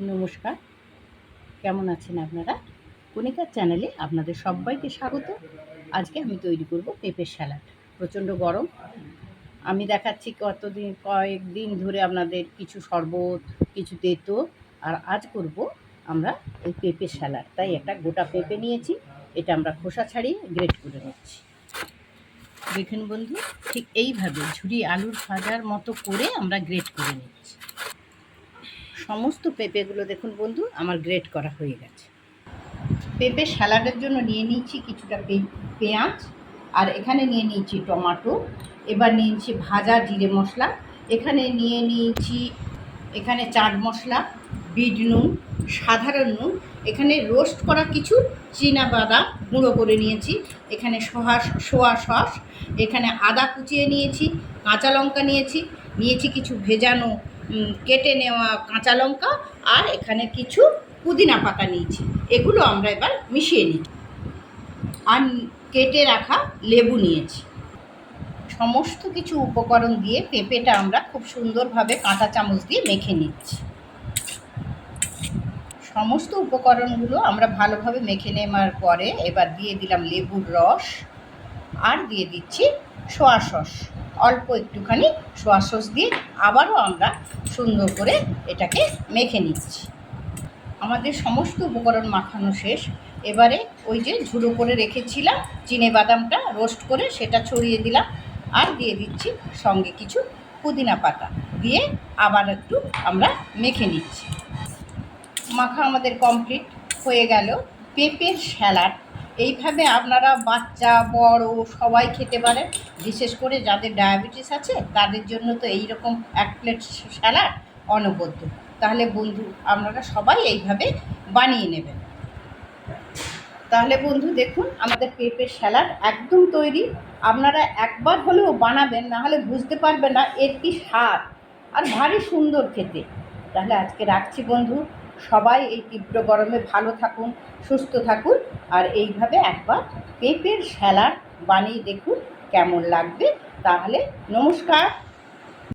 নমস্কার। কেমন আছেন আপনারা? কণিকার চ্যানেলে আপনাদের সবাইকে স্বাগত। আজকে আমি তৈরি করব পেঁপের স্যালাড। প্রচণ্ড গরম। আমি দেখাচ্ছি কতদিন, কয়েকদিন ধরে আপনাদের কিছু শরবত, কিছু তেতো। আর আজ করব আমরা এই পেঁপের স্যালাড। তাই একটা গোটা পেঁপে নিয়েছি। এটা আমরা খোসা ছাড়িয়ে গ্রেট করে নিচ্ছি। দেখুন বন্ধু, ঠিক এইভাবে ঝুড়ি আলুর ভাজার মতো করে আমরা গ্রেট করে নিচ্ছি। সমস্ত পেঁপেগুলো দেখুন বন্ধু, আমার গ্রেট করা হয়ে গেছে। পেঁপে স্যালাডের জন্য নিয়ে নিচ্ছি কিছুটা পেঁয়াজ, আর এখানে নিয়ে নিয়েছি টমাটো, এবার নিয়েছি ভাজা জিরে মশলা, এখানে নিয়ে নিয়েছি, এখানে চাট মশলা, বিট নুন, সাধারণ নুন, এখানে রোস্ট করা কিছু চীনা বাদাম গুঁড়ো করে নিয়েছি, এখানে সোয়া সোয়া সস, এখানে আদা কুচিয়ে নিয়েছি, কাঁচা লঙ্কা নিয়েছি নিয়েছি কিছু ভেজানো কেটে নেওয়া কাঁচা লঙ্কা আর এখানে কিছু পুদিনা পাতা নিয়েছি। এগুলো আমরা এবার মিশিয়ে নিই। আর কেটে রাখা লেবু নিয়েছি। সমস্ত কিছু উপকরণ দিয়ে পেঁপেটা আমরা খুব সুন্দরভাবে কাঁটা চামচ দিয়ে মেখে নিচ্ছি। সমস্ত উপকরণগুলো আমরা ভালোভাবে মেখে নেওয়ার পরে এবার দিয়ে দিলাম লেবুর রস আর দিয়ে দিচ্ছি সোয়া সস। অল্প একটুখানি সোয়া সস দিয়ে আবারও আমরা সুন্দর করে এটাকে মেখে নিচ্ছি। আমাদের সমস্ত উপকরণ মাখানো শেষ। এবারে ওই যে ঝুড়ো করে রেখেছিলাম, চিনে বাদামটা রোস্ট করে সেটা ছড়িয়ে দিলাম আর দিয়ে দিচ্ছি সঙ্গে কিছু পুদিনা পাতা দিয়ে আবার একটু আমরা মেখে নিচ্ছি। মাখা আমাদের কমপ্লিট হয়ে গেল। পেঁপের স্যালাড এইভাবে আপনারা বাচ্চা, বড় সবাই খেতে পারেন। বিশেষ করে যাদের ডায়াবেটিস আছে, তাদের জন্য তো এই রকম এক প্লেট স্যালাড অনবদ্য। তাহলে বন্ধু, আপনারা সবাই এইভাবে বানিয়ে নেবেন। তাহলে বন্ধু, দেখুন, আমাদের পেঁপের স্যালাড একদম তৈরি। আপনারা একবার হলেও বানাবেন, না হলে বুঝতে পারবেন না এর কি স্বাদ। আর ভারী সুন্দর খেতে। তাহলে আজকে রাখছি বন্ধু। সবাই এই তীব্র গরমে ভালো থাকুন, সুস্থ থাকুন, আর এইভাবে একবার পেঁপের স্যালাড বানিয়ে দেখুন কেমন লাগবে। তাহলে নমস্কার।